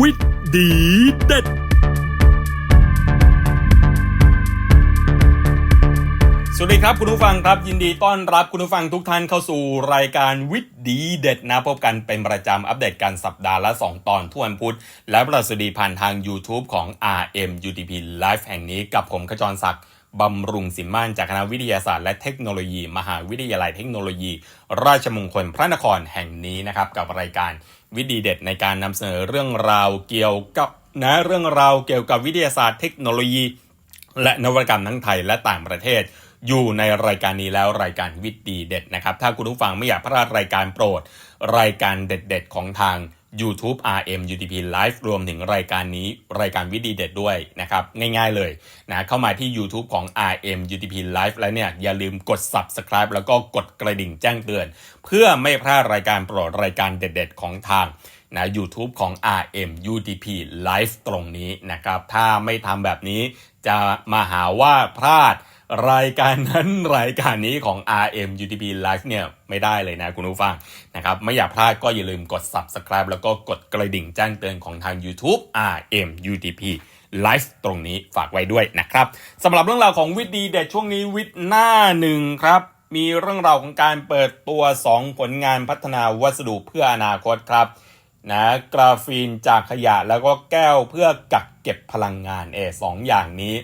วิทย์ดีเด็ด สวัสดีครับคุณผู้ฟังครับ ยินดีต้อนรับคุณผู้ฟังทุกท่านเข้าสู่รายการวิทย์ดีเด็ดนะ พบกันเป็นประจำอัปเดตการสัปดาห์ละ 2 ตอนทุกวันพุธ และประสดีผ่านทาง YouTube ของ RM UTP Live แห่งนี้กับผมขจรศักดิ์บำรุงสิมมานจากคณะวิทยาศาสตร์และเทคโนโลยี มหาวิทยาลัยเทคโนโลยี ราชมงคลพระนครแห่งนี้นะครับกับรายการ วิดีเด็ดในการนำเสนอเรื่องราวเกี่ยวกับนะเรื่องราวเกี่ยวกับวิทยาศาสตร์เทคโนโลยี และนวัตกรรมทั้งไทยและต่างประเทศ อยู่ในรายการนี้แล้วรายการวิทย์ดีเด็ดนะครับ ถ้าคุณผู้ฟังไม่อยากพลาดรายการโปรด รายการเด็ดๆของทาง YouTube RM UTP Live รวมถึงรายการนี้รายการวิดีเด็ดด้วยนะครับง่ายๆเลยนะเข้ามาที่ YouTube ของ RM UTP Live แล้วเนี่ยอย่าลืมกด Subscribe แล้วก็กดกระดิ่งแจ้งเตือน เพื่อไม่พลาดรายการโปรดรายการเด็ด ๆ ของทางนะ YouTube ของ RM UTP Live ตรงนี้นะครับถ้าไม่ทำแบบนี้จะมาหาว่าพลาด รายการนั้นรายการนี้ของ RM UTP Live เนี่ยไม่ได้เลยนะคุณผู้ฟังนะครับไม่อยากพลาดก็อย่าลืมกด Subscribe แล้วก็กดกระดิ่งแจ้งเตือนของทาง YouTube RM UTP Live ตรงนี้ฝากไว้ด้วยนะครับสำหรับเรื่องราวของวิดีเด็ดช่วงนี้วิทย์หน้าหนึ่งครับ มีเรื่องราวของการเปิดตัว 2 ผลงานพัฒนาวัสดุเพื่ออนาคตครับนะกราฟีนจากขยะแล้วก็แก้วเพื่อกักเก็บพลังงานเอสองอย่างนี้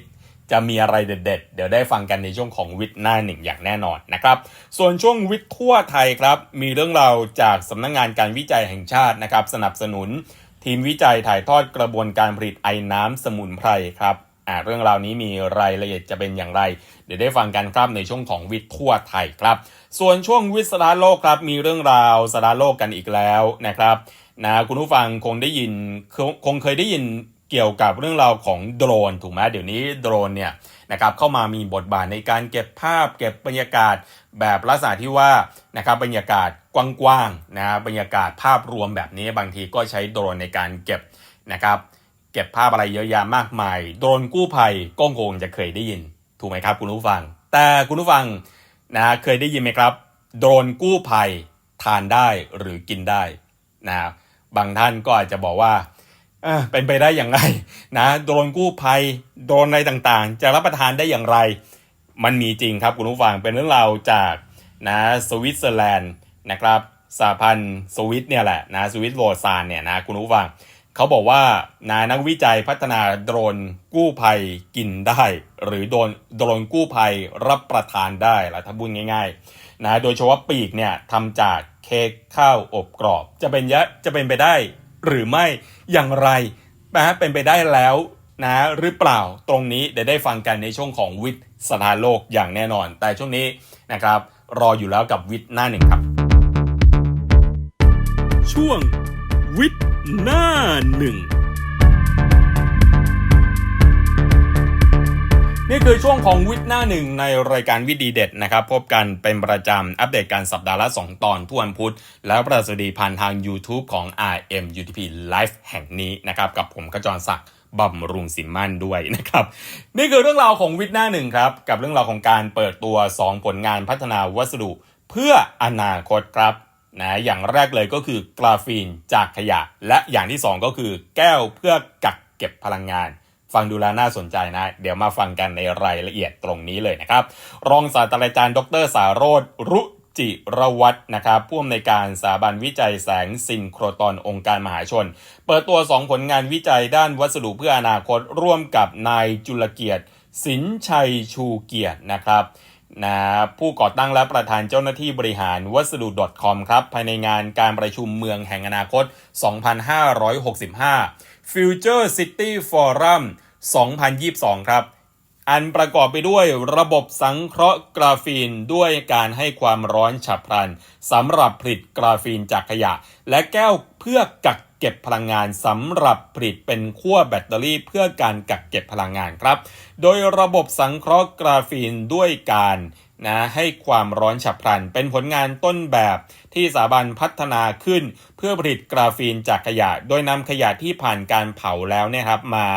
จะมีอะไรเด็ดๆ เดี๋ยวได้ฟังกันในช่วงของวิทย์หน้าหนึ่งอย่างแน่นอนนะครับ ส่วนช่วงวิทย์ทั่วไทยครับ มีเรื่องราวจากสำนักงงานการวิจัยแห่งชาตินะครับ สนับสนุน ทีมวิจัยถ่ายทอดกระบวนการผลิตไอ้น้ำสมุนไพรครับอ่าเรื่องราวนี้มีรายละเอียดจะเป็นอย่างไร เดี๋ยวได้ฟังกันครับในช่วงของวิทย์ทั่วไทยครับ ส่วนช่วงวิทย์สารโลกครับมีเรื่องราวสารโลกกันอีกแล้วนะครับนะคุณผู้ฟังคงได้ยินคงคงเคยได้ยิน เกี่ยวกับเรื่องราวของโดรนถูกไหมเดี๋ยวนี้โดรนเนี่ยนะครับเข้ามามีบทบาทในการเก็บภาพ เก็บบรรยากาศแบบลักษณะที่ว่านะครับบรรยากาศกว้างๆนะบรรยากาศภาพรวมแบบนี้บางทีก็ใช้โดรนในการเก็บนะครับเก็บภาพอะไรเยอะแยะมากมาย โดรนกู้ภัยก็คงจะเคยได้ยิน ถูกไหมครับคุณผู้ฟัง แต่คุณผู้ฟังนะเคยได้ยินไหมครับ โดรนกู้ภัยทานได้หรือกินได้นะบางท่านก็อาจจะบอกว่า เอ้อเป็นไปได้อย่างไรนะโดนกู้ภัยโดนอะไรต่างๆ จะรับประทานได้อย่างไร มันมีจริงครับคุณผู้ฟังเป็นเรื่องราวจากนะสวิตเซอร์แลนด์นะครับสหพันธ์สวิตเนี่ยแหละนะสวิตโรซานเนี่ยนะคุณผู้ฟังเขาบอกว่านะนักวิจัยพัฒนาโดรนกู้ภัยกินได้ หรือโดนโดรนกู้ภัยรับประทานได้ละถ้าพูดง่ายๆนะโดยเฉพาะปีกเนี่ยทำจากเค้กข้าวอบกรอบ จะเป็นยะจะเป็นไปได้ หรือไม่อย่างไรนะเป็นไปได้แล้วนะหรือเปล่าตรงนี้เดี๋ยวได้ฟังกันในช่วงของวิทย์สถานโลกอย่างแน่นอน แต่ช่วงนี้นะครับรออยู่แล้วกับวิทย์หน้าหนึ่งครับ ช่วงวิทย์หน้าหนึ่ง นี่คือช่วงของวิทย์หน้าหนึ่งในรายการวิดีเด็ดนะครับ พบกันเป็นประจำอัปเดตการสัปดาห์ละ 2 ตอนทุกวันพุธ แล้วประสดีผ่านทาง YouTube ของ RM UTP Live แห่งนี้นะครับ กับผมขจรศักดิ์บำรุงสิมมั่นด้วยนะครับ นี่คือเรื่องราวของวิทย์หน้าหนึ่งครับ กับเรื่องราวของการเปิดตัว 2 ผลงานพัฒนาวัสดุ เพื่ออนาคตครับนะอย่างแรกเลยก็คือกราฟีนจากขยะ และอย่างที่ 2 ก็คือแก้วเพื่อกักเก็บพลังงาน ฟังดูแลน่าสนใจนะ เดี๋ยวมาฟังกันในรายละเอียดตรงนี้เลยนะครับ รองศาสตราจารย์ ดร สารโรธรุจิรวัตรนะครับผู้อำนวยการสถาบันวิจัยแสงซินโครตอนองค์การมหาชน เปิดตัว 2 ผลงานวิจัยด้านวัสดุเพื่ออนาคตร่วมกับนายจุลเกียรติ สินชัยชูเกียรตินะครับนะผู้ก่อตั้งและประธานเจ้าหน้าที่บริหารวัสดุ .com ครับ ภายในงานการประชุมเมืองแห่งอนาคต 2565 Future City Forum 2022 ครับ อันประกอบไปด้วยระบบสังเคราะห์กราฟีนด้วยการให้ความร้อนฉับพลันสำหรับผลิตกราฟีนจากขยะ และแก้วเพื่อกักเก็บพลังงานสำหรับผลิตเป็นขั้วแบตเตอรี่เพื่อการกักเก็บพลังงานครับ โดยระบบสังเคราะห์กราฟีนด้วยการนะให้ความร้อนฉับพลัน เป็นผลงานต้นแบบที่สถาบันพัฒนาขึ้น เพื่อผลิตกราฟีนจากขยะ โดยนำขยะที่ผ่านการเผาแล้วนี่ยครับมา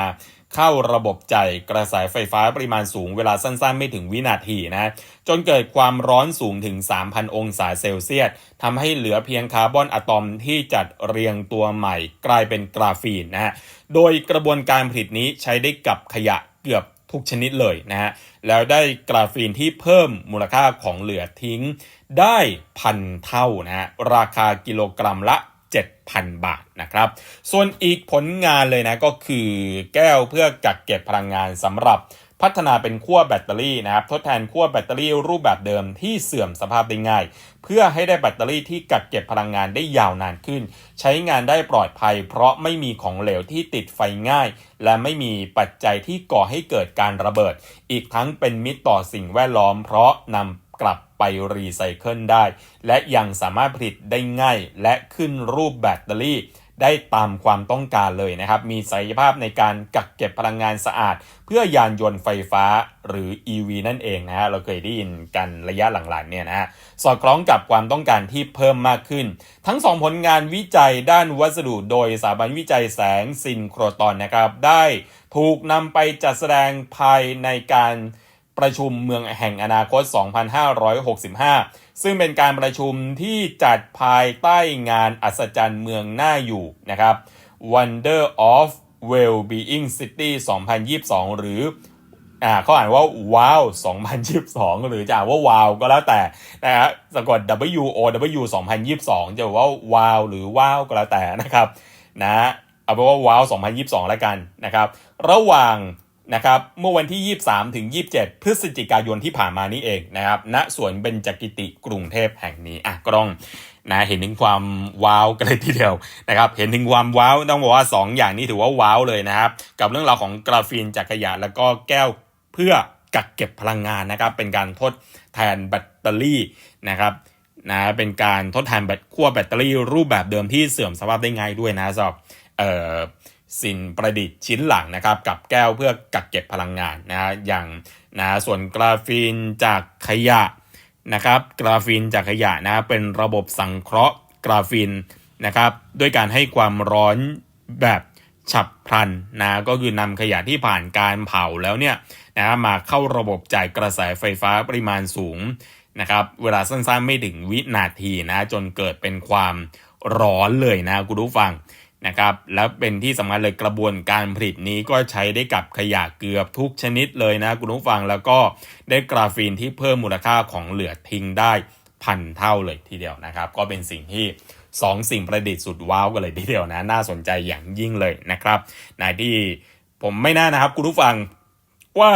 เข้าระบบจ่ายกระแสไฟฟ้าปริมาณสูงเวลาสั้นๆ ไม่ถึงวินาทีนะจนเกิดความร้อนสูงถึง 3,000 องศาเซลเซียสทำให้เหลือเพียงคาร์บอนอะตอมที่จัดเรียงตัวใหม่ กลายเป็นกราฟีนนะฮะโดยกระบวนการผลิตนี้ใช้ได้กับขยะเกือบทุกชนิดเลยนะฮะ แล้วได้กราฟีนที่เพิ่มมูลค่าของเหลือทิ้งได้พันเท่านะฮะ ราคากิโลกรัมละ 7,000 บาทนะครับ ส่วนอีกผลงานเลยนะก็คือแก้วเพื่อกักเก็บพลังงานสำหรับพัฒนาเป็นขั้วแบตเตอรี่นะครับ ทดแทนขั้วแบตเตอรี่รูปแบบเดิมที่เสื่อมสภาพได้ง่าย เพื่อให้ได้แบตเตอรี่ที่กักเก็บพลังงานได้ยาวนานขึ้น ใช้งานได้ปลอดภัย เพราะไม่มีของเหลวที่ติดไฟง่าย และไม่มีปัจจัยที่ก่อให้เกิดการระเบิด อีกทั้งเป็นมิตรต่อสิ่งแวดล้อม เพราะนำกลับ ไปรีไซเคิลได้ และยังสามารถผลิตได้ง่าย และขึ้นรูปแบตเตอรี่ได้ตามความต้องการเลยนะครับ มีศักยภาพในการกักเก็บพลังงานสะอาด เพื่อยานยนต์ไฟฟ้าหรือ EV นั่นเองนะฮะ เราเคยได้ยินกันระยะหลังๆเนี่ยนะฮะ สอดคล้องกับความต้องการที่เพิ่มมากขึ้น ทั้งสองผลงานวิจัยด้านวัสดุโดยสถาบันวิจัยแสงซินโครตอนนะครับ ได้ถูกนำไปจัดแสดงภายในการ ประชุมเมืองแห่งอนาคต 2565 ซึ่งเป็นการประชุมที่จัดภายใต้งานอัศจรรย์เมืองหน่าอยู่นะครับ Wonder of Well-being City 2022 หรืออ่าเขาอ่านว่าว้าว 2022 หรือจะอ่านว่าว้าวก็แล้วแต่นะฮะสะกด W O W 2022 จะว่าว้าวหรือว้าวก็แล้วแต่นะครับนะเอาเป็นว่าว้าว 2022 แล้วกันนะครับ ระหว่าง นะครับเมื่อวันที่ 23 ถึง 27 พฤศจิกายนที่ผ่านมานี้เองนะครับณสวนเบญจกิติกรุงเทพแห่งนี้อะก็ต้องนะเห็นถึงความว้าวกันเลยทีเดียวนะครับเห็นถึงความว้าวต้องบอกว่า 2 อย่างนี้ถือว่าว้าวเลยนะครับ กับเรื่องราวของกราฟีนจากขยะแล้วก็แก้วเพื่อกักเก็บพลังงานนะครับเป็นการทดแทนแบตเตอรี่นะครับนะเป็นการทดแทนแบตขั้วแบตเตอรี่รูปแบบเดิมที่เสื่อมสภาพได้ง่ายด้วยนะสำหรับเอ่อ สินประดิษฐ์ชิ้นหลังนะครับกับแก้วเพื่อกักเก็บพลังงานนะฮะอย่างนะส่วนกราฟีนจากขยะนะครับกราฟีนจากขยะนะเป็นระบบสังเคราะห์กราฟีนนะครับด้วยการให้ความร้อนแบบฉับพลันนะก็คือนำขยะที่ผ่านการเผาแล้วเนี่ยนะมาเข้าระบบจ่ายกระแสไฟฟ้าปริมาณสูงนะครับเวลาสั้นๆไม่ถึงวินาทีนะจนเกิดเป็นความร้อนเลยนะคุณผู้ฟัง นะครับแล้วเป็นที่สำคัญเลยกระบวนการผลิตนี้ก็ใช้ได้กับขยะเกือบทุกชนิดเลยนะคุณผู้ฟังแล้วก็ได้กราฟีนที่เพิ่มมูลค่าของเหลือทิ้งได้พันเท่าเลยทีเดียวนะครับ ก็เป็นสิ่งที่2สิ่งประดิษฐ์สุดว้าวกันเลยทีเดียวนะน่าสนใจอย่างยิ่งเลยนะครับในที่ผมไม่น่านะครับคุณผู้ฟังว่า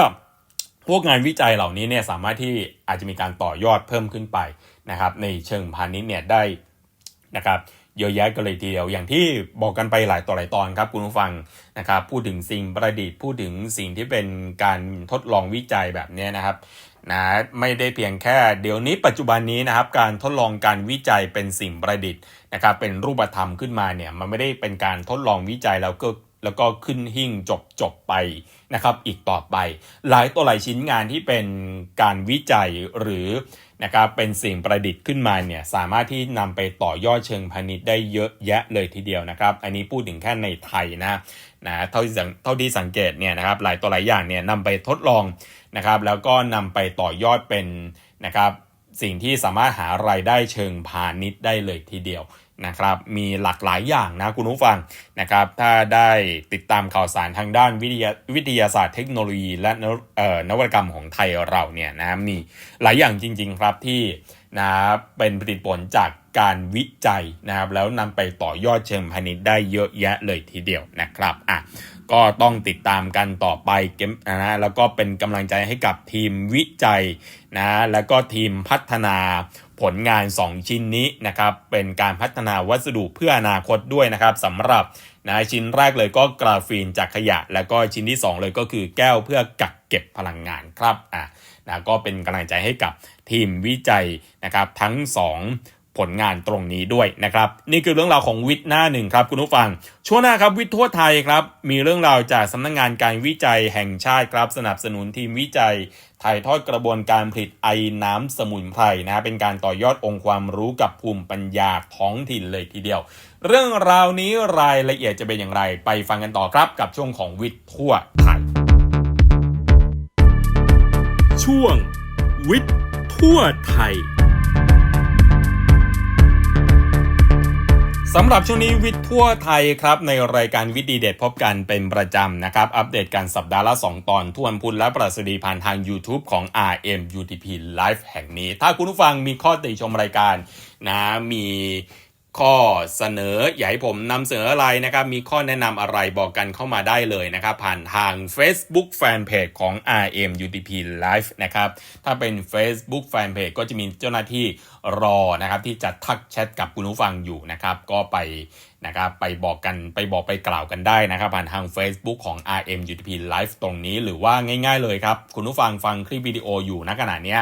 พวกงานวิจัยเหล่านี้เนี่ยสามารถที่อาจจะมีการต่อยอดเพิ่มขึ้นไปนะครับในเชิงพาณิชย์เนี่ยได้นะครับ เยอะแยะกันเลยทีเดียวอย่างที่บอกกันไปหลายต่อหลายตอนครับคุณผู้ฟังนะครับพูดถึงสิ่งประดิษฐ์พูดถึงสิ่งที่เป็นการทดลองวิจัยแบบนี้นะครับนะไม่ได้เพียงแค่เดี๋ยวนี้ปัจจุบันนี้นะครับการทดลองการวิจัยเป็นสิ่งประดิษฐ์นะครับเป็นรูปธรรมขึ้นมาเนี่ยมันไม่ได้เป็นการทดลองวิจัยแล้วก็แล้วก็ขึ้นหิ่งจบจบไปนะครับอีกต่อไป หลายตัวหลายชิ้นงานที่เป็นการวิจัยหรือ นะครับเป็นสิ่งประดิษฐ์ขึ้นมาเนี่ยสามารถที่นำไปต่อยอดเชิงพาณิชย์ได้เยอะแยะเลยทีเดียวนะครับ อันนี้พูดถึงแค่ในไทยนะนะเท่าที่สังเท่าที่สังเกตเนี่ยนะครับหลายตัวหลายอย่างเนี่ยนำไปทดลองนะครับ แล้วก็นำไปต่อยอดเป็นนะครับสิ่งที่สามารถหารายได้เชิงพาณิชย์ได้เลยทีเดียว นะครับมีหลากหลายอย่างนะคุณผู้ฟังนะครับถ้าได้ติดตามข่าวสารทางด้านวิทยาวิทยาศาสตร์เทคโนโลยีและนวัตกรรมของไทยเราเนี่ยนะมีหลายอย่างจริง ๆ ครับที่นะเป็นผลิตผลจากการวิจัยนะครับแล้วนำไปต่อยอดเชิงพาณิชย์ได้เยอะแยะเลยทีเดียวนะครับอะก็ต้องติดตามกันต่อไปเกมนะแล้วก็เป็นกำลังใจให้กับทีมวิจัยนะแล้วก็ทีมพัฒนา ผลงาน 2 ชิ้นนี้นะครับเป็นการพัฒนาวัสดุเพื่ออนาคตด้วยนะครับสำหรับนะชิ้นแรกเลยก็กราฟีนจากขยะ แล้วก็ชิ้นที่ 2 เลยก็คือแก้วเพื่อกักเก็บพลังงานครับอะนะก็เป็นกำลังใจให้กับทีมวิจัยนะครับทั้ง 2ผลงานตรงนี้ด้วยนะครับ นี่คือเรื่องราวของวิทย์หน้าหนึ่งครับคุณผู้ฟัง ช่วงหน้าครับวิทย์ทั่วไทยครับ มีเรื่องราวจากสำนักงงานการวิจัยแห่งชาติครับ สนับสนุนทีมวิจัย ถ่ายทอดกระบวนการผลิตไอน้ำสมุนไพรนะเป็นการต่อยอดองค์ความรู้กับภูมิปัญญาท้องถิ่นเลยทีเดียว เรื่องราวนี้รายละเอียดจะเป็นอย่างไร ไปฟังกันต่อครับกับช่วงของวิทย์ทั่วไทย ช่วงวิทย์ทั่วไทย สำหรับช่วงนี้วิทย์ทั่วไทยครับในรายการวิทย์ดีเด็ดพบกันเป็นประจำนะครับ อัปเดตการสัปดาห์ละ 2 ตอนทวนพุนและประสิีผ่านทาง YouTube ของ RM UTP Live แห่งนี้ ถ้าคุณผู้ฟังมีข้อติชมรายการนะมี ข้อเสนออยากให้ผมนำเสนออะไรนะครับ มีข้อแนะนำอะไรบอกกันเข้ามาได้เลยนะครับ ผ่านทาง Facebook Fanpage ของ RM UTP Live นะครับ ถ้าเป็น Facebook Fanpage ก็จะมีเจ้าหน้าที่รอนะครับ ที่จะทักแชทกับคุณผู้ฟังอยู่นะครับ ก็ไป นะครับไปบอกกันไปบอกไปกล่าวกันได้นะครับ ผ่านทาง Facebook ของ RM UTP Live ตรงนี้หรือว่าง่าย ๆ เลยครับ คุณผู้ฟังฟังคลิปวิดีโออยู่ณขณะเนี้ย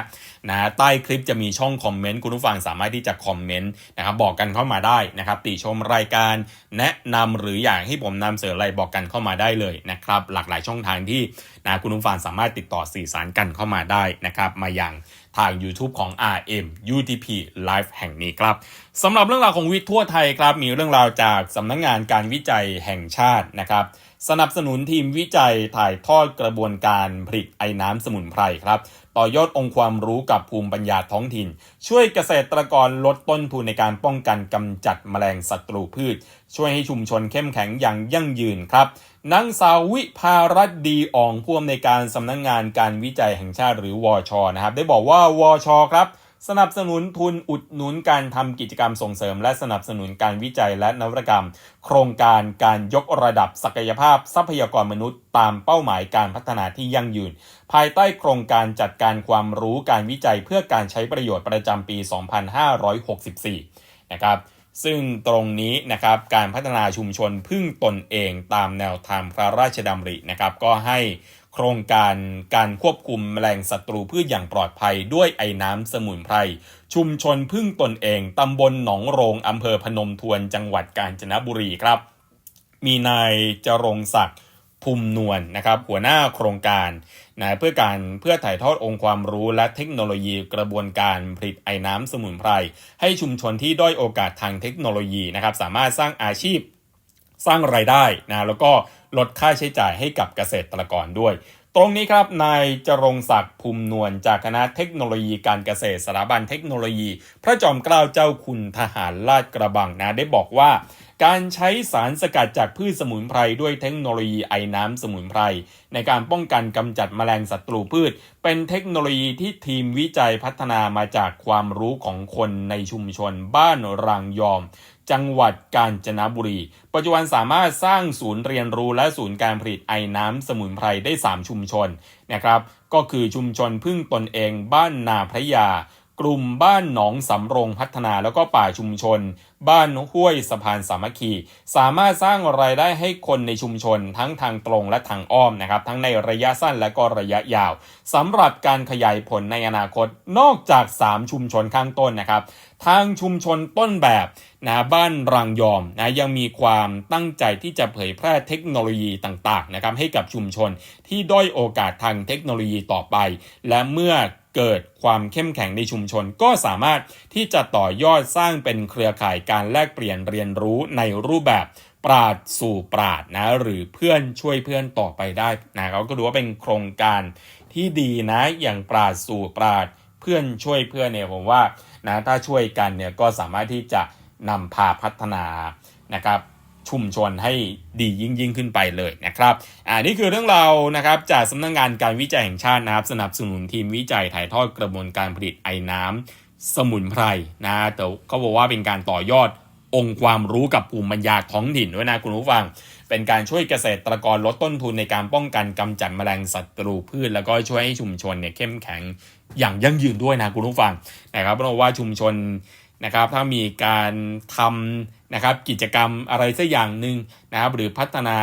นะใต้คลิปจะมีช่องคอมเมนต์คุณผู้ฟังสามารถที่จะคอมเมนต์นะครับบอกกันเข้ามาได้นะครับ ติชมรายการแนะนำหรืออยากให้ผมนำเสนออะไรบอกกันเข้ามาได้เลยนะครับ หลากหลายช่องทางที่นะคุณผู้ฟังสามารถติดต่อสื่อสารกันเข้ามาได้นะครับ มาอย่าง ทาง YouTube ของ RM UTP Live แห่งนี้ครับสำหรับเรื่องราวของวิทย์ทั่วไทยครับมีเรื่องราวจากสำนักงงานการวิจัยแห่งชาตินะครับสนับสนุนทีมวิจัยถ่ายทอดกระบวนการผลิตไอ้น้ำสมุนไพรครับ ต่อยอดองค์ความรู้กับภูมิปัญญาท้องถิ่น ช่วยเกษตรกรลดต้นทุนในการป้องกันกำจัดแมลงศัตรูพืช ช่วยให้ชุมชนเข้มแข็งอย่างยั่งยืนครับ นางสาววิภารัตดีอ่องผู้อำนวยการสำนักงงานการวิจัยแห่งชาติหรือวอชนะครับ ได้บอกว่าวอชครับ สนับสนุนทุนอุดหนุนการทำกิจกรรมส่งเสริม และสนับสนุนการวิจัยและนวัตกรรม โครงการการยกระดับศักยภาพทรัพยากรมนุษย์ ตามเป้าหมายการพัฒนาที่ยั่งยืน ภายใต้โครงการจัดการความรู้การวิจัยเพื่อการใช้ประโยชน์ประจำปี 2564 นะครับ ซึ่งตรงนี้นะครับการพัฒนาชุมชนพึ่งตนเองตามแนวทางพระราชดำรินะครับ ก็ให้โครงการการควบคุมแมลงศัตรูพืชอย่างปลอดภัยด้วยไอ้น้ำสมุนไพรชุมชนพึ่งตนเองตำบลหนองโรงอำเภอพนมทวนจังหวัดกาญจนบุรีครับ มีนายจรงศักดิ์ภูมินวลนะครับ หัวหน้าโครงการ นะเพื่อการเพื่อถ่ายทอดองค์ความรู้และเทคโนโลยีกระบวนการผลิตไอ้น้ำสมุนไพรให้ชุมชนที่ด้อยโอกาสทางเทคโนโลยีนะครับสามารถสร้างอาชีพสร้างไรายได้นะแล้วก็ลดค่าใช้จ่ายให้กับเกษตรกรด้วย ตรงนี้ครับนายจรงศักดิ์ภูมินวลจากคณะเทคโนโลยีการเกษตรสถาบันเทคโนโลยี พระจอมเกล้าเจ้าคุณทหารลาดกระบังนะได้บอกว่า การใช้สารสกัดจากพืชสมุนไพรด้วยเทคโนโลยีไอ้น้ำสมุนไพร ในการป้องกันกำจัดแมลงศัตรูพืช เป็นเทคโนโลยีที่ทีมวิจัยพัฒนามาจากความรู้ของคนในชุมชนบ้านรางยอม จังหวัดกาญจนบุรี ปัจจุบันสามารถสร้างศูนย์เรียนรู้และศูนย์การผลิตไอ้น้ำสมุนไพรได้ 3 ชุมชนนะครับ ก็คือชุมชนพึ่งตนเองบ้านนาพระยากลุ่มบ้านหนองสำโรงพัฒนาแล้วก็ป่าชุมชน บ้านห้วยสะพานสามัคคี สามารถสร้างรายได้ให้คนในชุมชนทั้งทางตรงและทางอ้อมนะครับ ทั้งในระยะสั้นและก็ระยะยาวสำหรับการขยายผลในอนาคตนอกจาก 3 ชุมชนข้างต้นนะครับ ทางชุมชนต้นแบบนะบ้านรังยอมนะยังมีความตั้งใจที่จะเผยแพร่เทคโนโลยีต่างๆนะครับให้กับชุมชนที่ด้อยโอกาสทางเทคโนโลยีต่อไป และเมื่อเกิดความเข้มแข็งในชุมชนก็สามารถที่จะต่อยอดสร้างเป็นเครือข่ายการการแลกเปลี่ยนเรียนรู้ในรูปแบบปราดสู่ปราดนะหรือเพื่อนช่วยเพื่อนต่อไปได้นะเขาก็ดูว่าเป็นโครงการที่ดีนะอย่างปราดสู่ปราดเพื่อนช่วยเพื่อนเนี่ยผมว่านะถ้าช่วยกันเนี่ยก็สามารถที่จะนำพาพัฒนานะครับชุมชนให้ดียิ่งยิ่งขึ้นไปเลยนะครับอ่านี่คือเรื่องราวนะครับจากสำนักงงานการวิจัยแห่งชาตินะครับสนับสนุนทีมวิจัยถ่ายทอดกระบวนการผลิตไอ้น้ำ สมุนไพรนะแต่เขาบอกว่าเป็นการต่อยอดองค์ความรู้กับภูมิปัญญาท้องถิ่นด้วยนะคุณผู้ฟัง เป็นการช่วยเกษตรกรลดต้นทุนในการป้องกันกำจัดแมลงศัตรูพืช แล้วก็ช่วยให้ชุมชนเนี่ยเข้มแข็งอย่างยั่งยืนด้วยนะคุณผู้ฟังนะครับเพราะว่าชุมชนนะครับถ้ามีการทำนะครับกิจกรรมอะไรสักอย่างหนึ่งนะครับหรือพัฒนา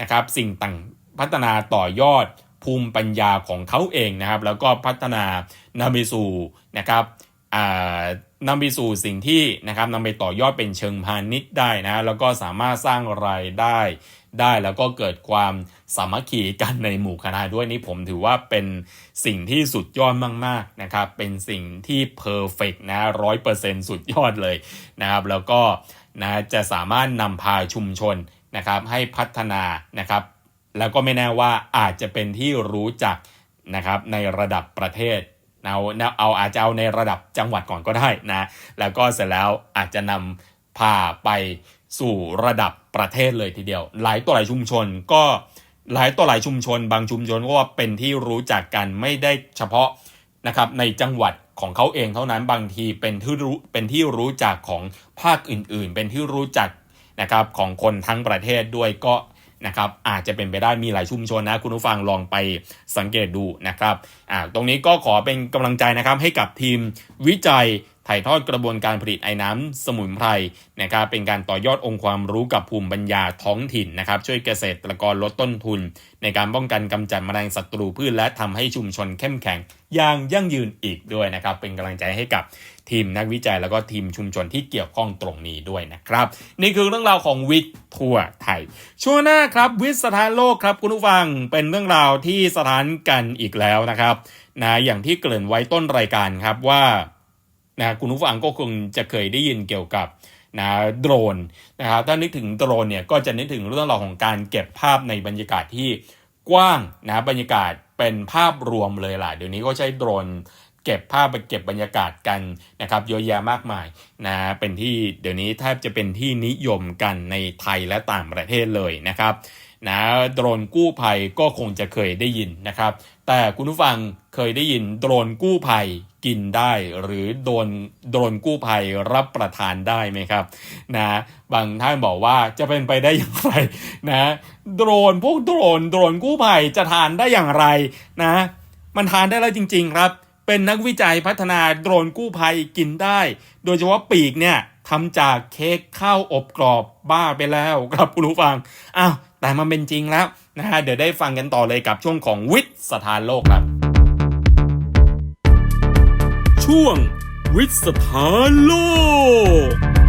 นะครับสิ่งต่างพัฒนาต่อยอดภูมิปัญญาของเขาเองนะครับ แล้วก็พัฒนานำไปสู่นะครับ นำไปสู่สิ่งที่นะครับนำไปต่อยอดเป็นเชิงพาณิชย์ได้นะแล้วก็สามารถสร้างรายได้ได้แล้วก็เกิดความสามัคคีกันในหมู่คณะด้วยนี่ผมถือว่าเป็นสิ่งที่สุดยอดมากๆนะครับเป็นสิ่งที่เพอร์เฟกนะร้อยเปอร์เซ็นสุดยอดเลยนะครับแล้วก็นะจะสามารถนำพาชุมชนนะครับให้พัฒนานะครับแล้วก็ไม่แน่ว่าอาจจะเป็นที่รู้จักนะครับในระดับประเทศ เอาเอาอาจจะเอาในระดับจังหวัดก่อนก็ได้นะ แล้วก็เสร็จแล้วอาจจะนำพาไปสู่ระดับประเทศเลยทีเดียว หลายตัวหลายชุมชนก็หลายตัวหลายชุมชน บางชุมชนก็ว่าเป็นที่รู้จักกันไม่ได้เฉพาะนะครับในจังหวัดของเขาเองเท่านั้นบางทีเป็นที่รู้เป็นที่รู้จักของภาคอื่นๆ เป็นที่รู้จักนะครับของคนทั้งประเทศด้วยก็ นะครับอาจจะเป็นไปได้มีหลายชุมชนนะคุณผู้ฟังลองไปสังเกตดูนะครับอ่าตรงนี้ก็ขอเป็นกำลังใจนะครับให้กับทีมวิจัยถ่ายทอดกระบวนการผลิตไอ้น้ำสมุนไพรนะครับเป็นการต่อยอดองค์ความรู้กับภูมิปัญญาท้องถิ่นนะครับช่วยเกษตรกรลดต้นทุน ในการป้องกันกำจัดแมลงศัตรูพืชและทำให้ชุมชนเข้มแข็งอย่างยั่งยืนอีกด้วยนะครับเป็นกำลังใจให้กับ ทีมนักวิจัยแล้วก็ทีมชุมชนที่เกี่ยวข้องตรงนี้ด้วยนะครับ นี่คือเรื่องราวของวิทย์ทั่วไทย ช่วงหน้าครับวิทย์สถานโลกครับคุณผู้ฟังเป็นเรื่องราวที่สถานกันอีกแล้วนะครับนะอย่างที่เกริ่นไว้ต้นรายการครับว่านะคุณผู้ฟังก็คงจะเคยได้ยินเกี่ยวกับนะโดรนนะครับถ้านึกถึงโดรนเนี่ยก็จะนึกถึงเรื่องราวของการเก็บภาพในบรรยากาศที่กว้างนะบรรยากาศเป็นภาพรวมเลยล่ะเดี๋ยวนี้ก็ใช้โดรน เก็บภาพไปเก็บบรรยากาศกันนะครับเยอะแยะมากมายนะเป็นที่เดี๋ยวนี้แทบจะเป็นที่นิยมกันในไทยและต่างประเทศเลยนะครับนะโดรนกู้ภัยก็คงจะเคยได้ยินนะครับ แต่คุณผู้ฟังเคยได้ยินโดรนกู้ภัยกินได้หรือโดนโดรนกู้ภัยรับประทานได้ไหมครับนะบางท่านบอกว่าจะเป็นไปได้อย่างไรนะโดรนพวกโดรนโดรนกู้ภัยจะทานได้อย่างไรนะมันทานได้แล้วจริง ๆ ครับ เป็นนักวิจัยพัฒนาโดรนกู้ภัยกินได้ โดยเฉพาะปีกเนี่ยทำจากเค้กข้าวอบกรอบบ้าไปแล้วครับคุณผู้ฟัง อ้าว แต่มันเป็นจริงแล้วนะฮะเดี๋ยวได้ฟังกันต่อเลยกับช่วงของวิทย์สถานโลกครับ ช่วงวิทย์สถานโลก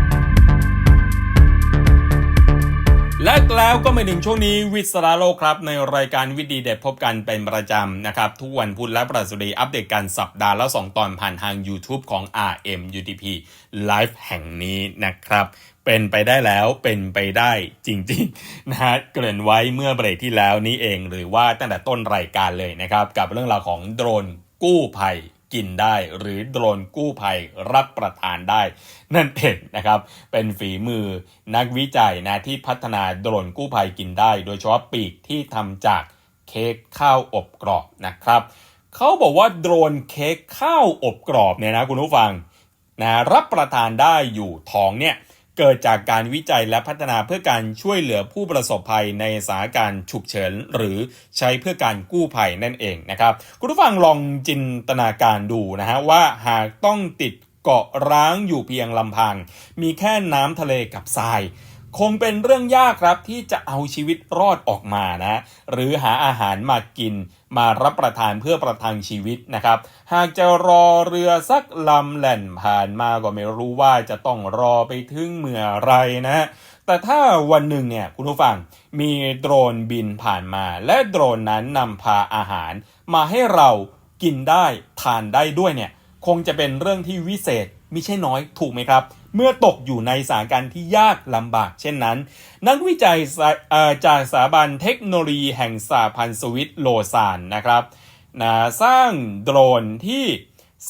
และแล้วก็มาถึงช่วงนี้วิทย์สาโลกครับ ในรายการวิดีเด็ดพบกันเป็นประจำนะครับ ทุกวันพุธและประสุดีอัปเดตกันสัปดาห์ละ2ตอนผ่านทาง YouTube ของ RM UTP Live แห่งนี้นะครับ เป็นไปได้แล้วเป็นไปได้จริงๆนะฮะเกริ่นไว้เมื่อเบรกที่แล้วนี้เองหรือว่าตั้งแต่ต้นรายการเลยนะครับ กับเรื่องราวของโดรนกู้ภัย กินได้ หรือโดรนกู้ภัยรับประทานได้ นั่นเองนะครับ เป็นฝีมือนักวิจัยนะที่พัฒนาโดรนกู้ภัยกินได้ โดยเฉพาะปีกที่ทำจากเค้กข้าวอบกรอบนะครับเขาบอกว่าโดรนเค้กข้าวอบกรอบเนี่ยนะคุณผู้ฟังนะรับประทานได้อยู่ท้องเนี่ย เกิดจากการวิจัยและพัฒนาเพื่อการช่วยเหลือผู้ประสบภัยในสถานการณ์ฉุกเฉินหรือใช้เพื่อการกู้ภัยนั่นเองนะครับคุณผู้ฟังลองจินตนาการดูนะฮะว่าหากต้องติดเกาะร้างอยู่เพียงลำพัง มีแค่น้ำทะเลกับทราย คงเป็นเรื่องยากครับที่จะเอาชีวิตรอดออกมานะ หรือหาอาหารมากิน มารับประทานเพื่อประทังชีวิตนะครับ หากจะรอเรือสักลำแล่นผ่านมาก็ไม่รู้ว่าจะต้องรอไปถึงเมื่อไรนะแต่ถ้าวันหนึ่งเนี่ยคุณผู้ฟังมีโดรนบินผ่านมา และโดรนนั้นนำพาอาหาร มาให้เรากินได้ทานได้ด้วยเนี่ยคงจะเป็นเรื่องที่วิเศษไม่ใช่น้อยถูกไหมครับ เมื่อตกอยู่ในสถานการณ์ที่ยากลำบากเช่นนั้น นักวิจัยจากสถาบันเทคโนโลยีแห่งสหพันธ์สวิตโลซานนะครับนะสร้างโดรนที่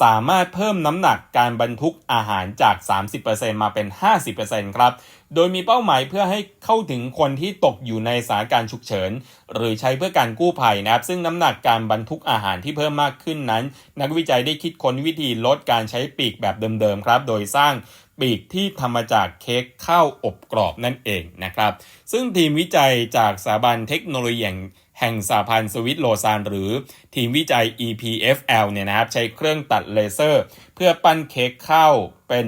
สามารถเพิ่มน้ำหนักการบรรทุกอาหารจาก 30%มาเป็น 50%ครับ โดยมีเป้าหมายเพื่อให้เข้าถึงคนที่ตกอยู่ในสถานการณ์ฉุกเฉิน หรือใช้เพื่อการกู้ภัยนะครับซึ่งน้ำหนักการบรรทุกอาหารที่เพิ่มมากขึ้นนั้น นักวิจัยได้คิดค้นวิธีลดการใช้ปีกแบบเดิมๆครับ โดยสร้างปีกที่ทำมาจากเค้กข้าวอบกรอบนั่นเองนะครับ ซึ่งทีมวิจัยจากสถาบันเทคโนโลยีแห่งสาพันธ์สวิตโลซานหรือทีมวิจัย EPFL เนี่ยนะครับ ใช้เครื่องตัดเลเซอร์ เพื่อปั้นเค้กข้าวเป็น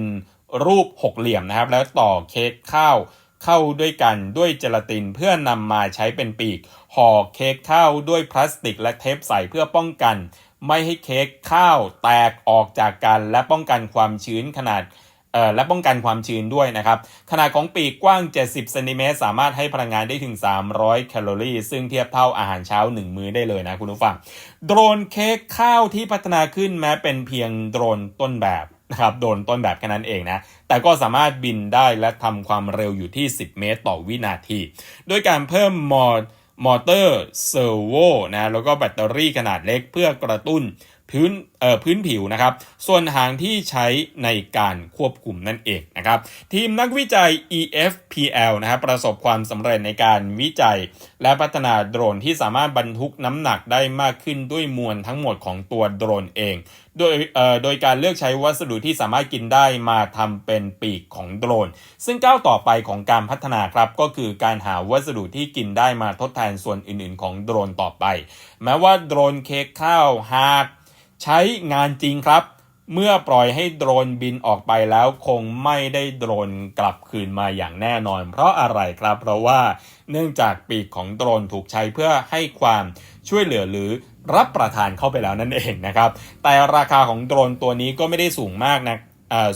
รูปหกเหลี่ยมนะครับ แล้วต่อเค้กข้าวเข้าด้วยกันด้วยเจลาตินเพื่อนำมาใช้เป็นปีกห่อเค้กข้าวด้วยพลาสติกและเทปใสเพื่อป้องกัน ไม่ให้เค้กข้าวแตกออกจากกันและป้องกันความชื้นขนาดและป้องกันความชื้นด้วยนะครับ ขนาดของปีกกว้าง 70เซนติเมตรสามารถให้พลังงานได้ถึง 300 แคลอรี่ ซึ่งเทียบเท่าอาหารเช้า 1 มื้อได้เลยนะคุณผู้ฟัง โดรนเค้กข้าวที่พัฒนาขึ้นแม้เป็นเพียงโดรนต้นแบบ นะครับโดนต้นแบบแค่นั้นเองนะแต่ก็สามารถบินได้และทำความเร็วอยู่ที่ 10 เมตรต่อวินาที ด้วยการเพิ่มมอมอเตอร์เซอร์โวนะแล้วก็แบตเตอรี่ขนาดเล็กเพื่อกระตุ้น พื้นเอ่อพื้นผิวนะครับ ส่วนหางที่ใช้ในการควบคุมนั่นเองนะครับ ทีมนักวิจัย EFPL นะครับประสบความสำเร็จในการวิจัย และพัฒนาโดรนที่สามารถบรรทุกน้ำหนักได้มากขึ้นด้วยมวลทั้งหมดของตัวโดรนเอง โดยเอ่อโดยการเลือกใช้วัสดุที่สามารถกินได้มาทำเป็นปีกของโดรน ซึ่งก้าวต่อไปของการพัฒนาครับก็คือการหาวัสดุที่กินได้มาทดแทนส่วนอื่น ๆ ของโดรนต่อไป แม้ว่าโดรนเค้กข้าวหาก ใช้งานจริงครับ เมื่อปล่อยให้โดรนบินออกไปแล้วคงไม่ได้โดรนกลับคืนมาอย่างแน่นอน เพราะอะไรครับ เพราะว่าเนื่องจากปีกของโดรนถูกใช้เพื่อให้ความช่วยเหลือหรือรับประทานเข้าไปแล้วนั่นเองนะครับ แต่ราคาของโดรนตัวนี้ก็ไม่ได้สูงมากนะ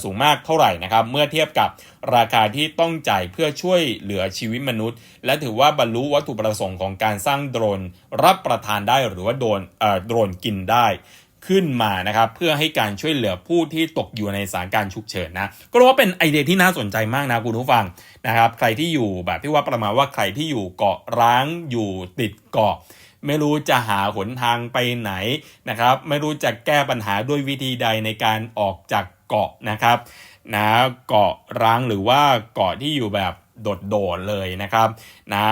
สูงมากเท่าไหร่นะครับ เมื่อเทียบกับราคาที่ต้องจ่ายเพื่อช่วยเหลือชีวิตมนุษย์ และถือว่าบรรลุวัตถุประสงค์ของการสร้างโดรน รับประทานได้หรือว่าโดนโดรนกินได้ ขึ้นมานะครับ เพื่อให้การช่วยเหลือผู้ที่ตกอยู่ในสถานการณ์ฉุกเฉินนะ ก็รู้ว่าเป็นไอเดียที่น่าสนใจมากนะคุณผู้ฟังนะครับ ใครที่อยู่แบบที่ว่าประมาณว่าใครที่อยู่เกาะร้างอยู่ติดเกาะไม่รู้จะหาหนทางไปไหนนะครับ ไม่รู้จะแก้ปัญหาด้วยวิธีใดในการออกจากเกาะนะครับนะเกาะร้างหรือว่าเกาะที่อยู่แบบโดดๆเลยนะครับนะ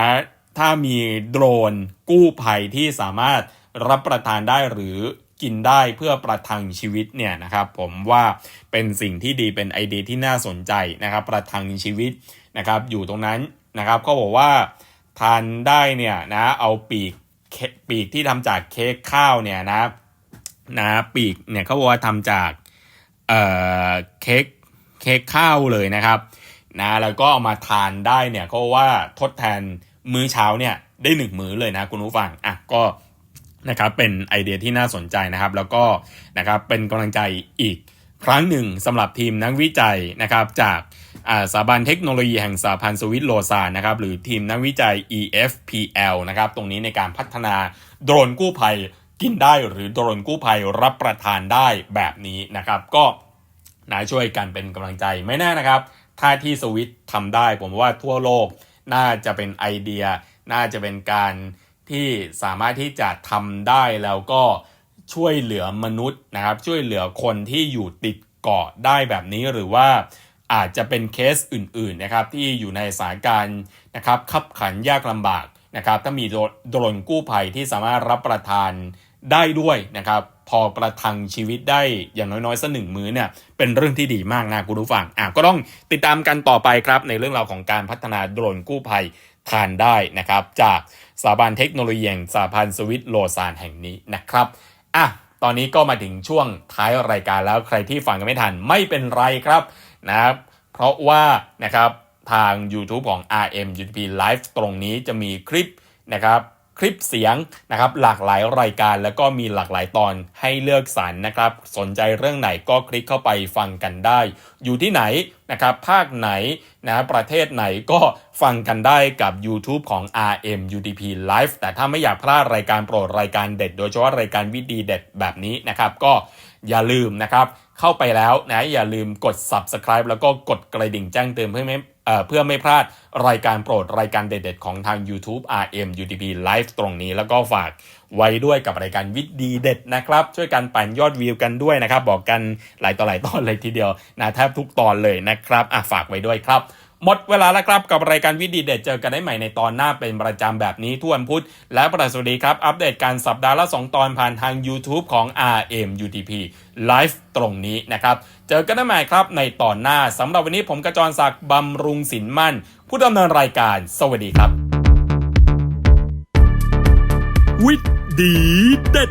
ถ้ามีโดรนกู้ภัยที่สามารถรับประทานได้หรือ กินได้เพื่อประทังชีวิตเนี่ยนะครับผมว่าเป็นสิ่งที่ดีเป็นไอเดียที่น่าสนใจนะครับ ประทังชีวิตนะครับอยู่ตรงนั้นนะครับก็บอกว่าทานได้เนี่ยนะเอาปีกเคปีกที่ทำจากเค้กข้าวเนี่ยนะนะปีกเนี่ยเขาบอกว่าทำจากเอ่อเค้กเค้กข้าวเลยนะครับนะแล้วก็เอามาทานได้เนี่ยเขาว่าทดแทนมื้อเช้าเนี่ยได้หนึ่งมื้อเลยนะคุณผู้ฟังอะก็ นะครับเป็นไอเดียที่น่าสนใจนะครับ แล้วก็นะครับเป็นกำลังใจอีกครั้งหนึ่งสำหรับทีมนักวิจัยนะครับจากอ่าสถาบันเทคโนโลยีแห่งสหพันธ์สวิตโลซานนะครับหรือทีมนักวิจัย EFPL นะครับตรงนี้ในการพัฒนาโดรนกู้ภัยกินได้หรือโดรนกู้ภัยรับประทานได้แบบนี้นะครับ ก็นาช่วยกันเป็นกำลังใจไม่แน่นะครับ ถ้าที่สวิตทำได้ผมว่าทั่วโลกน่าจะเป็นไอเดีย น่าจะเป็นการ ที่สามารถที่จะทำได้แล้วก็ช่วยเหลือมนุษย์นะครับ ช่วยเหลือคนที่อยู่ติดเกาะได้แบบนี้หรือว่าอาจจะเป็นเคสอื่นๆนะครับที่อยู่ในสถานการณ์นะครับขับขันยากลำบากนะครับถ้ามีโดรนกู้ภัยที่สามารถรับประทานได้ด้วยนะครับ พอประทังชีวิตได้อย่างน้อยๆสักหนึ่งมื้อเนี่ยเป็นเรื่องที่ดีมากนะคุณผู้ฟังอะก็ต้องติดตามกันต่อไปครับในเรื่องราวของการพัฒนาโดรนกู้ภัยทานได้นะครับ จาก สถาบันเทคโนโลยีแห่งสหพันธ์สวิตโลซานแห่งนี้นะครับอะตอนนี้ก็มาถึงช่วงท้ายรายการแล้วใครที่ฟังกันไม่ทันไม่เป็นไรครับนะครับเพราะว่านะครับทาง YouTube ของ RM UTP Live ตรงนี้จะมีคลิปนะครับ คลิปเสียงนะครับหลากหลายรายการแล้วก็มีหลากหลายตอนให้เลือกสรรนะครับ สนใจเรื่องไหนก็คลิกเข้าไปฟังกันได้ อยู่ที่ไหนนะครับภาคไหนนะประเทศไหนก็ฟังกันได้กับ YouTube ของ RM UTP Live แต่ถ้าไม่อยากพลาดรายการโปรดรายการเด็ด โดยเฉพาะรายการวิดีเด็ดแบบนี้นะครับ ก็อย่าลืมนะครับ เข้าไปแล้วนะอย่าลืมกด subscribe แล้วก็กดกระดิ่งแจ้งเตือนเพื่อไม่เพื่อไม่พลาดรายการโปรดรายการเด็ดๆ ของทาง YouTube RM UTP Live ตรงนี้ แล้วก็ฝากไว้ด้วยกับรายการวิดีเด็ดนะครับ ช่วยกันปั่นยอดวิวกันด้วยนะครับ บอกกันหลายต่อหลายตอนเลยทีเดียวนะแทบทุกตอนเลยนะครับอะฝากไว้ด้วยครับ หมดเวลาแล้วครับกับรายการวิดีเด็ดเจอกันได้ใหม่ในตอนหน้าเป็นประจำแบบนี้ทุกวันพุธ และประสวัสดีครับ อัปเดตการสัปดาห์ละ 2 ตอนผ่านทาง YouTube ของ RM UTP Live ตรงนี้นะครับ เจอกันได้ใหม่ครับในตอนหน้าสำหรับวันนี้ผมกระจรศักดิ์บำรุงสินมั่น ผู้ดำเนินรายการ สวัสดีครับ วิดีเด็ด